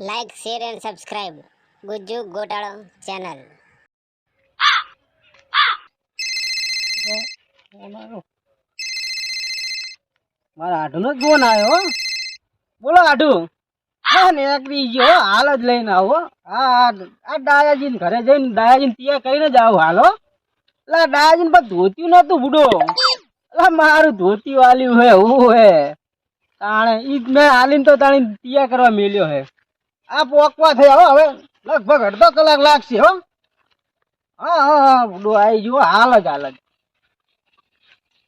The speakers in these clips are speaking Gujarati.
Like share and subscribe Gujju Gotalo channel મારા આઢુનો જ ફોન આવ્યો. બોલો આઢુ. હા, નીકળી ગયો. હાલ જ લઈને આવો, હા. આ દાદાજીને ઘરે જઈને દાદાજીને તૈયાર કરીને જ આવું, હાલો. એટલે દાદાજીને પણ ધોત્યું નતું બુડો. એટલે મારું ધોતી વાલ્યું હે હું હે. તાણે, ઈ મેં હાલીને તો તાણી તૈયાર કરવા મેલ્યો હે. આ પોકવા થયા હો હવે લગભગ અડધો કલાક લાગશે હો. હા હા હા બુડો આવી ગયો હાલ જ હાલ જ.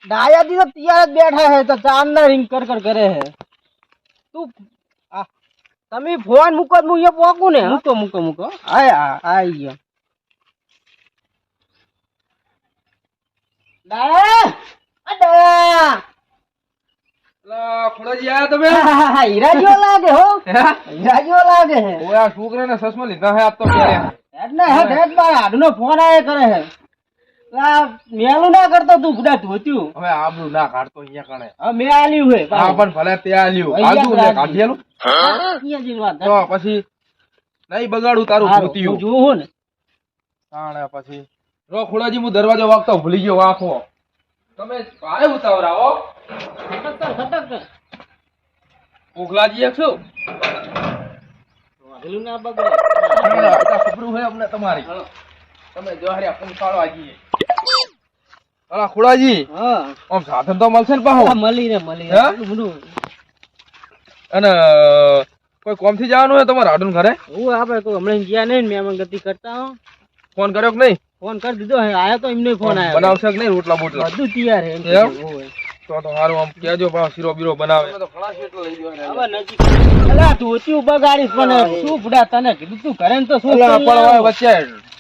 ડાયાજી તો તૈયાર જ બેઠા હે તો ચાંદના રિંગ કર કર કરે હે તું આ, તમે ફોન મૂકો હું અહીંયા પોકું ને મૂકો મૂકો મૂકો. આય આ આઈ ગયો. ડાયા આ ડાયા અલા, આયા તમે? હીરા લાગે હો. હે? લાગે હે ઓય આ છોકરાને ચશ્મા લીધા હે આજ તો ક્યારે હેડ ને હેડ હેડ મારા હાડનો ફોન આયા કરે હે મેલું ના કરતો તું ગુડા ધોત્યું. હવે આબરૂ ના કાઢતો અહીંયા કણે. હવે મેં આલ્યું હે હા પણ ભલે તે આલ્યું. અહીંયા ને રાખજો. કાઢીએલું અહીંયા જેની વાત તો પછી નહીં બગાડું તારું જોઉં ને. તાણે પછી. રો ખુડાજી હું દરવાજો વાગતો ભૂલી ગયો વાંખો. તમે ભારે ખટક કર ખટક કર ઓખલાજી વાઘેલું ના બગડે. ખબરું હોય અમને તમારી. તમે જો હારે પંખાળો આજી અલા ખોડાજી હા. આમ સાધન તો મળશે ને પાહો? મળી રે મળી રે બધું બધું. અને કોઈ કોમથી જવાનું હોય તમારે હાડું ઘરે? હું આપણે કોઈ હમણાં ગયા નહીં ને મેં ગતિ કરતા હો. ફોન કર્યો કે નહીં? ફોન કરી દીધો આયો તો એમને ફોન આવ્યો બનાવશે કે નહીં રોટલા બોટલા? બધું તૈયાર હે. તો તો સારું આમ કેજો પાછો શીરો બીરો બનાવે. હવે નજીક અલા ધોતિયું બગાડીશ પણ શું બુડા તને કીધું? તું ઘરે ને તો શું અલા, કરી પણ હવે લાવ્યો? વચ્ચે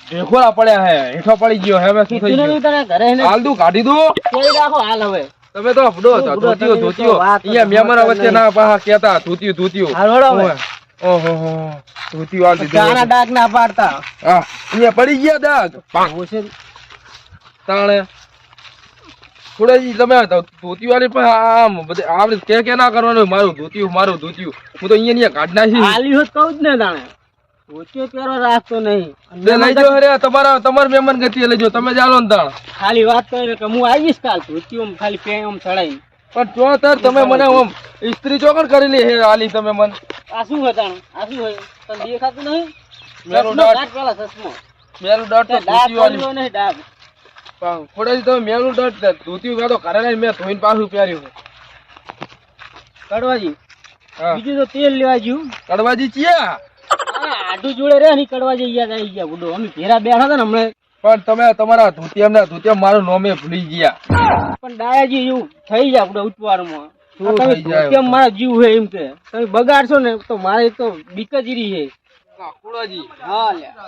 ઢેખોડા પડ્યા હે હેઠો પડી ગયો હવે શું થઈ ગયું? તને ઘરે ને? હાલ દઉં કાઢી દઉં કેવી રાખો હાલ હવે? તમે તો બુડો શું ધોતીઓ ધોતીઓ. અહીંયા મહેમાનો વચ્ચે ના પાહા કેતા ધોતીયું ધોતીયું હાલ વળો હવે. ઓહો ઓહો હો ધોતીયું હાલ દીધું ચાના ડાક ના પાડતા. હા અહીંયા પડી ગયા દાગ. આવું છે તાણે થોડાજી તમે ધો- ધોતી વાળી પણ આમ બધે આપણે કે કે ના કરવાનું મારું ધોતિયું મારું ધોતિયું. હું તો અહીંયા કાઢ નાખી આલી હોત કહું જ ને તાણે ધોતિયો પહેરો રાખતો નહીં. લઈ જાઓ હરે તમારા તમારા મહેમાન ગતિએ લઈ જાઓ. તમે ચાલો ને તાણ ખાલી વાત કરે કે હું આવીશ કાલ ધોતિયો ખાલી પે આમ ચડાઈ. પણ જો તાર તમે મને આમ ઇસ્ત્રી ચોકડ કરી લે હાલી તમે મને. આ શું હોય તાણે? આ શું હોય? તને દેખાતું નહીં? મેરો ચશ્મો પેલા સસમો મેરો ડટ તો તે ધોતી વાળી નહીં ડાઘ પણ તમે મેલું ડટ ધોતી કાઢો ઘરે લઈને મેં ધોઈને પાછું પહેર્યું કડવાજી બીજું તો તેલ લેવા જ્યું. કડવાજી ચિયા? આ જોડે રે ની કડવાજી યાદ આવી ગયા બુડો. અમે ભેરા બેઠા હતા ને હમણાં. પણ તમે તમારા ધોતિયા ના ધોતિયા મારું નોમે ભૂલી ગયા. પણ દાયાજી એવું થઈ જાય આપણે ઉતવારમાં તમે મારા જીવ હે એમ કે. તમે બગાડશો ને તો મારે તો બીક જ રી છે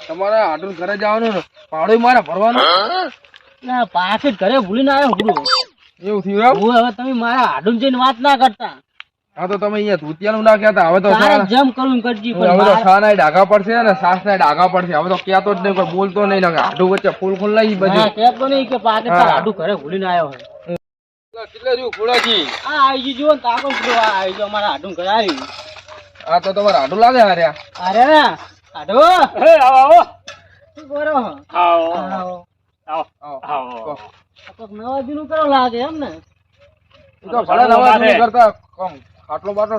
તમારા આટલું ઘરે જવાનું ને ભાડું મારે ભરવાનું? ના પાછળ ઘરે ભૂલીને આવ્યો ગુરુ એવું થયું એમ? હું હવે તમે મારા હાડું જઈને વાત ના કરતા. હા તો તમે અહીંયા ધૂતિયાનું ના કહેતા. હવે તો જેમ કરવું કરજી પણ હવે તો ખાના ડાઘા પડશે ને સાસ ના ડાઘા પડશે. હવે તો કહેતો જ નહીં કોઈ બોલતો નહીં ને હાડું વચ્ચે ફૂલ ફૂલ લઈ હા, બધું. કહેતો નહીં કે પાકે હાડું ઘરે ભૂલીને આવ્યો હોય કેટલે આવી જજો ને તાકો આ આવી ગયો અમારા હાડું ઘરે આવી આ તો તમારે આઢું લાગે હાર્યા? અરે હાડો? એ આવો આવો. શું કરો આવો. આવો. આવો. આવો. આવો. આ તો નવા દીનું કરો લાગે એમ ને. તો ભલે નવા કરતા કમ ખાટલો બાટલો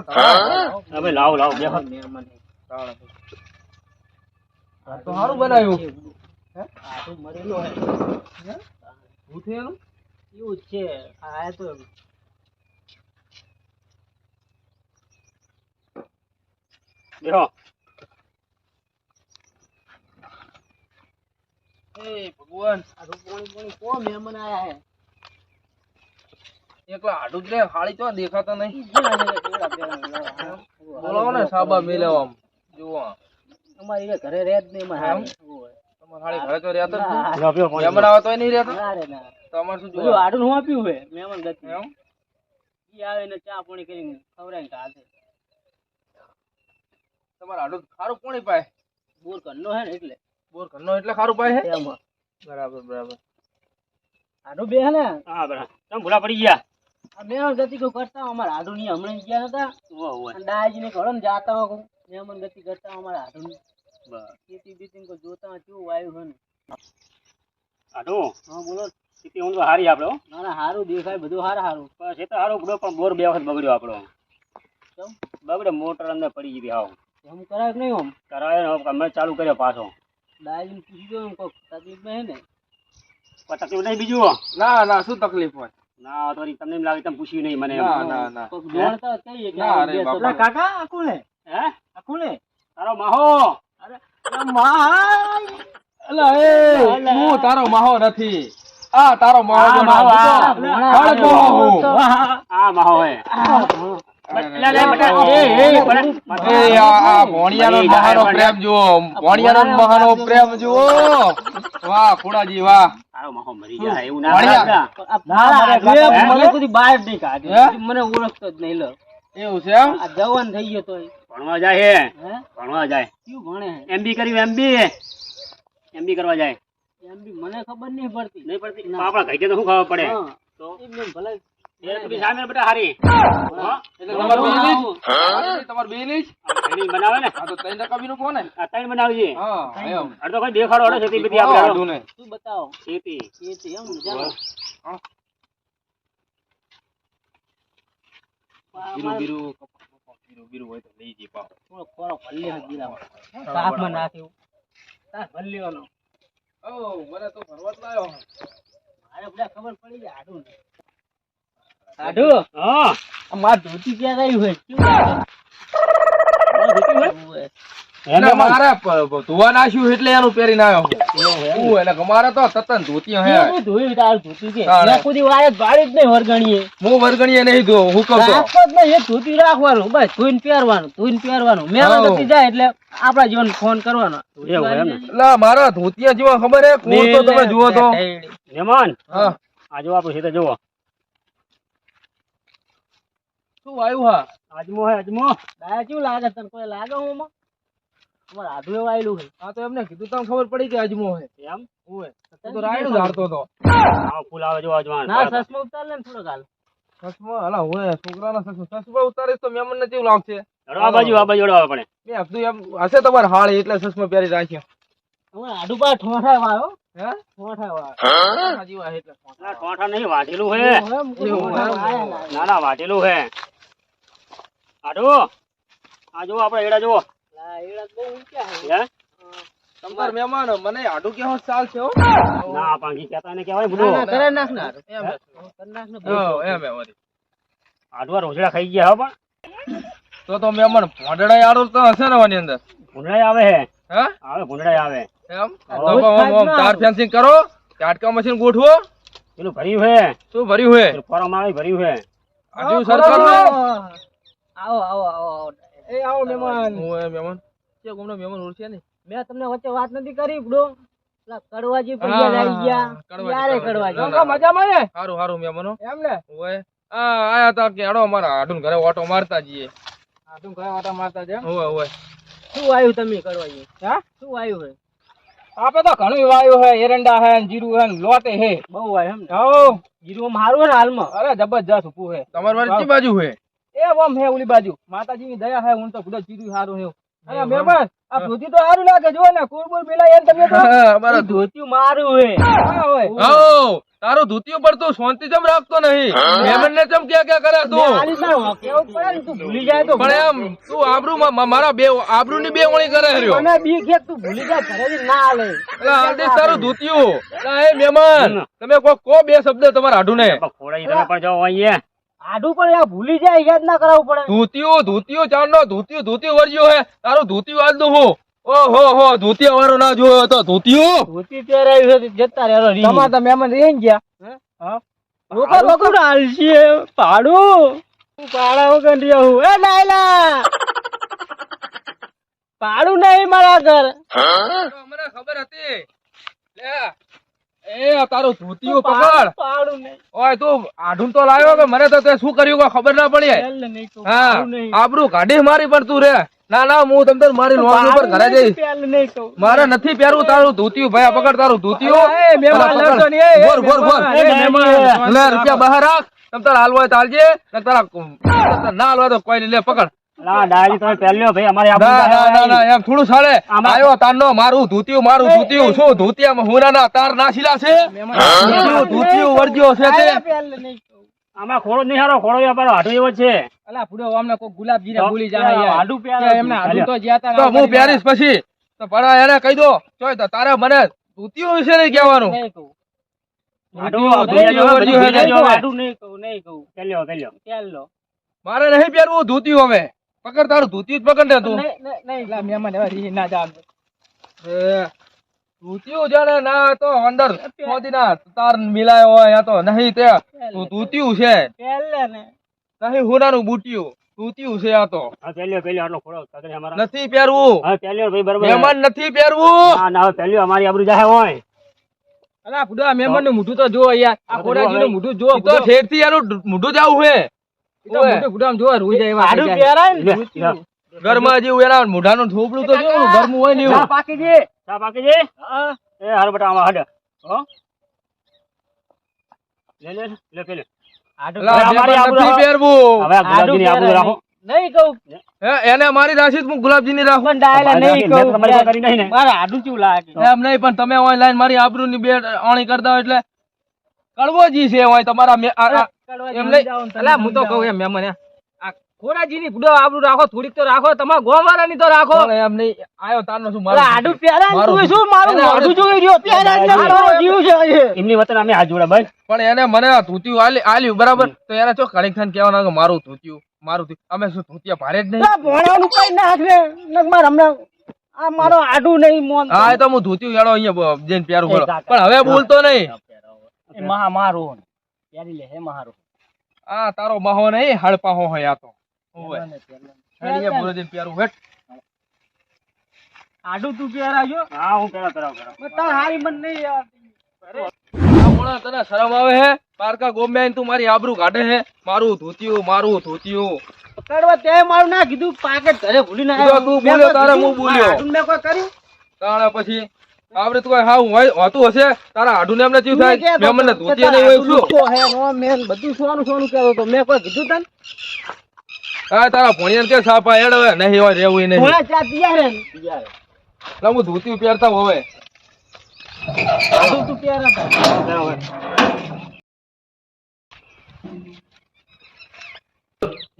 હવે લાવો લાવો બેહો. મહેમાન તો સારું બનાવ્યું. હાડું મરેલો હે? શું થયું એનું? એવું જ છે. આ તો બેહો. એ ભગવાન આ રૂપોણી પોણી કો મહેમાન આયા હે? એકલા આઢું જ રે હાળી તો દેખાતા નહીં. કેવા છે કેવડા પહેલા બોલાવો ને સાબા મેલાવો આમ. જુઓ અમારી ઘરે રહે જ નહીં અમારે તમારે હાળી ઘરે તો રહેતો જ નહીં. બેહો બેહો પાણી મહેમાન આવે તોય નહીં રહેતો? ના રે ના. તમારે શું જોવાનું? હાડું હું આપ્યું હે? મહેમાન ગતિ એમ? ઈ આવે ને ચા પાણી કરીને ખવડાવીને કાઢે તમારે આઢું ખારું કોણી પાય બોર ઘરનો હે ને એટલે. બોર ઘરનો એટલે ખારું પાય છે એમાં. બરાબર બરાબર. આડો બે હે ને? હા બરાબર. તમે ભૂલા પડી ગયા. આ મહેમાન ગતિ કોઈ કરતા અમારા હાડું ની હમણાં ગયા હતા દાદાજી ને ને જાતા હો મહેમાન ગતિ કરતા અમારા હાથું ખેતી બીતી કોઈ જોતા કેવું વાયુ છે ને. આટો હા બોલો. સ્થિતિ ઊંઘ હારી આપડો હો. ના ના હારું દેખાય બધું સારું સારું બસ એ તો હારો બગડ્યો પણ બોર બે વખત બગડ્યો આપડો. કેમ? બગડે મોટર અંદર પડી ગઈ હાવ. એમ કરાય નહીં આમ? કરાય ને અમે ચાલુ કર્યો પાછો. ડાયરીને પૂછી એમ કોક તકલીફ નહીં ને. કોઈ તકલીફ નહીં બીજું ના ના શું તકલીફ હોય? ના તો તમને એમ લાગે તમે પૂછ્યું નહીં મને ના ના ના. કોક જાણતા કહીએ કે આ અરે બાપા. કાકા આ હે? હે? આ કોણ હે? તારો માહો. અરે માહો. અલા એ હું તારો માહો નથી. આ તારો માહો આ માહો. આ માહો. હે. લે, લે, બેટા, એ, એ, બેટા. એ આ આ ભોણિયાનો એ, મહાનો એ, પ્રેમ જુઓ ભોણિયાનો મહાનો પ્રેમ જુઓ વાહ ખુડાજી વાહ તારો માહો મરી જાય એવું ના ભણ્યા. કરાય. આ મારા કાકા, બે હે? મને ઓળખતો જ નહીં લો એવું છે એમ જવાન થઈ ગયો તોય ભણવા જાય ભણવા જાય કયું ભણે હે એમબી કર્યું એમબી એમબી કરવા જાય એમ બી મને ખબર નહીં પડતી નહીં પડતી આપણા ઘરે તો શું ખબર પડે તો ભલે મને તો ભરવા જ લાયો. મારે બધા ખબર પડી જાય આડું ને. આડું હા આ ધોતી ક્યાં ગયું હોય કેવું. મારે ધોવા નાખ્યું એટલે એનું પહેરીને આવ્યો હું. હું એટલે મારે તો તત્તન ધોતી હે ધોયું તારું ધોતી કે? તારે. મેં વાય જ જ નહીં વરગણીએ. હું વરગણીએ નહીં ધો હું કહું તો રાખો જ નહીં, ધોતી રાખવાનું બસ ધોઈને પહેરવાનું ધોઈને પહેરવાનું હાઉ. જાય એટલે આપડા જીવન ફોન કરવાનો? એટલે મારા ધોતિયા જીવન ખબર હે કોણ તો તમે જુઓ તો મહેમાન હા આ જો આપણું ખેતર જુઓ શું આવ્યું હા? આજમો હે આજમો. દાયા કેવું લાગે તને? કોઈ લાગે હું માં અમારે આધું એવું આવેલું છે. હા તો એમને કીધું તમને ખબર પડી કે આજમો હે? એમ? ઓય હું? તો રાયડું ધારતો તો હા ફૂલ આવે જો આજવાન ના સસમો ઉતાર લે ને થોડોક હાલ. ચશ્મા હલા હોય છોકરાના ચશ્મા ચશ્મા ઉતારીશ તો મેમન ને કેવું લાગશે? આ બાજુ આ બાજુ હેડો પડે બે હજુ એમ હશે તમારે હાળ એટલે સસમો પહેરી રાખ્યો. અમારે આડું પા ઠોઠા વાળો. નહીં વાટેલું હે. ના ના વાટેલું હે. આડો આ જો આપણે એડા જો લા, એડા તો બહુ ઊંચા છે. હે? તમાર મહેમાન મને આડું કેવો ચાલ છે હો. ના પાંગી કેતા ને કેવાય ના, કરે નાખ ના એમ કરી નાખ ને બહુ એમ એમ. આડવા રોજડા ખાઈ ગયા હો પણ. તો તો મહેમાન ભોંડડા આડો તો હશે ને વાની અંદર? ભૂંડળાઈ આવે હે. હે? આવે ભૂંડળાઈ આવે. એમ? તો ઓમ તાર ફેન્સિંગ કરો ચાટકા મશીન ગોઠવો. પેલું ભર્યું હે. શું ભર્યું હે? ફોરમ આવે ભર્યું હે. આજુ સરકાર આવો આવો આવો એ આવો મહેમાન. ઓય મહેમાન? કે કોમનો મહેમાન ઓળખે ને મેં તમને વચ્ચે વાત નથી કરી બડો કડવાજી હા, પૈયા આવી ગયા. કડવાજી, ક્યારે કડવાજી. મજામાં ને હારું હારું મહેમાનો. એમ ને ઓય આ આયા તા કે હેડો અમારા હાડું ઘરે ઓટો મારતા જઈએ. આ ઘરે ઓટો મારતા છે ઓય ઓય. શું આવ્યું તમે કડવાજી? હા? શું આવ્યું હે? આપે તો ઘણું વાયુ હે એરંડા હે જીરું હે લોટે હે. બહુ વાય એમ હો. જીરું હારું હે ને હાલમાં? અરે જબરજસ્ત ઉપુ હે. તમાર વાળી કઈ બાજુ હે? એ વમ હે ઓલી બાજુ. માતાજીની દયા હે હું તો ખુદ જીરું હારું હે અરે એવું આ ધોતી તો હારું લાગે જો ને કુરબુર પેલા એમ તમે તો. અમારા ધોતી મારું હે. હા તારો ધોતી ઉપર ધોતિયું તું શાંતિ જમ રાખતો નહીં. મહેમાન ને જમ ક્યાં ક્યાં કરે તું? ભૂલી જાય તો પણ એમ તું આબરૂ મારા બે આબરૂ ની બે ઓણી કરે હર્યો. મને બી કે તું ભૂલી જાય ઘરેથી ના આલે એટલે હાલથી તારું ધોતિયું એ મહેમાન તમે કો કો બે શબ્દ તમારા હાડું ને ખોડાઈ તમે પણ જાઓ અહીંયા. આડું પણ યાર ભૂલી જાય યાદ ના કરાવવું પડે. ધોતિયું ધોતિયું ચાર નો ધોતિયું ધોતિયું વર્જ્યો હે. તારું ધોતિયું આજ દઉં હું. ઓહો હો ધોતિયા વાળો ના જોયો તો ધોતિયું ધોતી પહેરાવી છે જતા રહ્યા રી તમારે તો મહેમાન રહી ગયા. લોકો લોકો હાલશે? પાડું હું પાડા વગર રહ્યો હું એ નાયલા! પાડું નહીં મારા ઘર. મને ખબર હતી. લે એ તારું ધોતિયું પકડ. ઓય તું આઢું તો લાવ્યો કે મને તો તે શું કર્યું ખબર ના પડી હા કાઢી મારી પણ તું રે. ના ના હું તમને મારી લોન ઉપર ઘરે જઈશ. મારે નથી પહેરવું તારું ધોતિયું ભાઈ પકડ તારું ધોતિયું. રૂપિયા બહાર રાખ. તમ તારા હાલવા હોય તો હાલજે. ને તારા ના હાલવા તો કોઈ નહીં. લે પકડ. ના ડાયરી તમે પહેલ્યો ભાઈ અમારી ના ના ના ના એમ થોડું ચાલે આયો તારનો મારું ધોતિયું મારું ધોતિયું શું ધોતિયામાં હુરાના તાર નાસીલા છે? ધોતિયું ધોતિયું વર્જ્યો છે તે. આયા પહેલે નહીં. કહું. આમાં ખોડો નહીં હારો ખોડો અમારો હાડો એવો છે. અલા ફૂડો અમને કોઈ ગુલાબજીને ભૂલી જાય યાર. હાડું એમને હાડું તો જ્યાં તો હું પહેરીશ પછી. તો એને કહી દો. ચોય તો તારે મને ધૂતિયું વિશે નહીં કહેવાનું. મારે નહીં પહેરવું ધૂતિયું હવે પકડ તારું ધોતિયું જ પકડ ને તું. નહીં મહેમાન એવા રીહ ના જાણ. એ, ધોતિયું જાણે ના તો અંદર ખોદી ના તાર મિલાયો હોય યા તો નહીં તે. તું ધોતિયું છે. ને. નહીં હુરાનું બુટિયું. ધોતિયું છે આ તો. હા પહેલ્યો પહેલ્યો આટલો ખોડો કાકા અમારા. નથી પહેરવું. હા પહેલ્યો ભાઈ બરોબર. મહેમાન નથી પહેરવું. ના ના પહેલ્યો અમારી આબરૂ જાય હોય. અલા ફૂડો આ મહેમાનનું મોઢું તો જુઓ યાર. આ તો ખોડાજીનું મોઢું જુઓ ઈ તો ઠેઠથી એનું મોઢું જ હે ને. ઘરમાં જેવું એના તો કેવું હોય ને એવું. ચા એ હારો બેટા આમાં હડ. હો? લે લે લે પેલે આબરૂ આબરૂ રાખો. હે, એને મારી રાશિ હું રાખું. નહીં ને. મારા હાડું કેવું લાગે? એમ નહીં પણ તમે ઓનલાઈન મારી આબરૂની બે અણી કરતા હોય એટલે કડવોજી છે હોય તમારા મે- આ- આ- એમ નહીં. અલા હું તો કહું એમ એમ. આ ખોડાજીની ફૂડો આબરૂ રાખો થોડીક તો રાખો તમારા ગોવાળાની તો રાખો. એમ નહીં આયો તારનો શું મારું આડું પ્યારા તું શું મારું? એને મોઢું જોઈ રહ્યો પ્યારા ને મારો જીવ છે એમની વતન અમે હાથ જોડા ભાઈ પણ એને મને આ ધોતિયું આલી આલ્યું બરાબર? તો એને ચો કડીક થઈને કહેવાનું કે મારું તૂત્યું મારું ધોતિયું. અમે શું ધોતિયા ભારે જ નહીં? ભોણાનું કઈ નાખ ને નક માર હમણાં આ મારો આડું નહીં મોન હા તો હું ધોતિયું હેડો અહીંયા જઈને કાકા. પણ હવે બોલતો નહીં. એ મહા મારો પહેરી લે હે મારો આ તારો મહો નહીં હળપાહો હોય આ તો. હોવે. હેડીએ બોલો જઈને હેટ હાડું તું પહેરાજો હા હું પેલા કરાવ કરાવ તાર હારી મન નહીં યાર આ મોણા તને શરમ આવે હે? પારકા ગોમે તું મારી આબરૂ કાઢે હે? મારું ધોતિયું મારું ધોતિયું. કડવા તે મારું ના કીધું પાકેટ ઘરે ભૂલી ના તું બોલ્યો તારે હું બોલ્યો. મેં કોઈ કર્યું? તાણે પછી આવડે તું હા હું હોતું હશે. તારા હાડું એમને ચીવ થાય. મેં મને ધોતિયા નહીં હોય શું? હે નો મેં બધું સોનું સોનું કહેતો તો મેં કોઈ કીધું તને? હા તારા ભણિયાને કે સાપા હેડ હવે? નહીં હોય રેવું નહીં. ચા તૈયાર હે લા હું ધોતિયું પહેરતા હોવે. હાડું તું પહેરા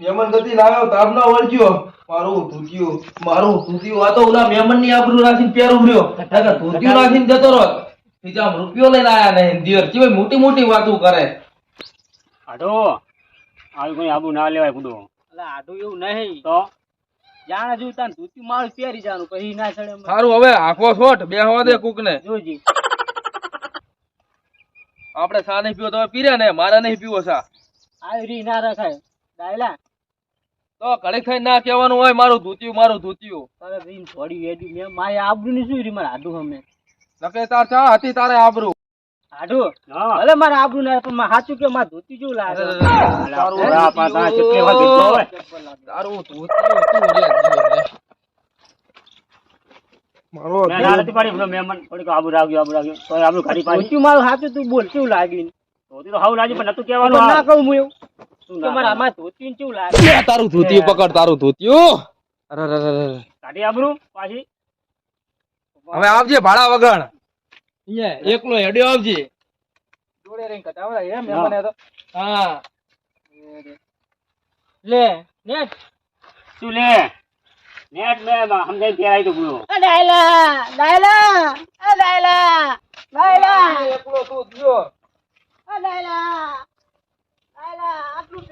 મહેમાન ગતિ લાવ્યો તારનો વળગ્યો. મારું ધોતિયું મારું ધોતિયું આ તો ઓલા મહેમાનની આબરૂ રાખીને પહેરું રહ્યો. નકર ધોતિયું રાખીને જતો રહો બીજા રૂપિયો લઈને આયા નહીં દિયર. કેવી મોટી મોટી વાતો કરે. આડો આવી કોઈ આબુ ના લેવાય કુડો એટલે આડો એવું નહીં. તો? જાણે જો તાન ધોતી મારું પહેરી જાનું પછી ના ચડે સારું હવે આખો છોટ બે હવા દે કુક ને જોજી. આપણે સા નહીં પીવો તો હવે પીરે ને મારે નહીં પીવો સા આવી રી ના રખાય. ડાયલા તો ઘડીક ખાઈ ના કહેવાનું હોય મારું ધૂત્યું મારું ધૂત્યું તારે રીન થોડી એડી મે મારી આબરૂ ની શું રી મારે આડું હમે નકે તાર ચા હતી તારે આબરૂ આડું હા ભલે મારે આબરૂ ના પણ માં સાચું કે માં ધોતી જેવું લાગે તારું રા પાતા કેટલી વાર ભીગતો હોય. તારું ધૂત્યું તું રે મારો મેં નાલતી પાડી પેલો મહેમાન થોડીક આબરૂ રાખ્યો આબુ રાખ્યો તો આબરૂ ઘડી પાડી ધોતી મારું સાચું તું બોલ કેવું લાગ્યું ધોતી તો હાવ લાગી પણ નતું કહેવાનું ના કહું હું એવું શું કે ના મારે કહું? આમાં ધોતી કેવું લાગે? લે, તારું ધોતિયું પકડ તારું ધોતિયું. અરે અરે, અરે. કાઢી આબરૂ પાછી. હવે આવજે ભાડા વગર. એકલો હેડ્યો આવજે. જોડે રહીને કટાવડા એમ મહેમાન તો. હા. લે નેટ. શું લે? નેટ મે સમજાઈ ત્યાં તો ગુનો ડાયલા ડાયલા ડાયલા ડાયલા. એકલો તું ડાયલા ડાયલા. આટલું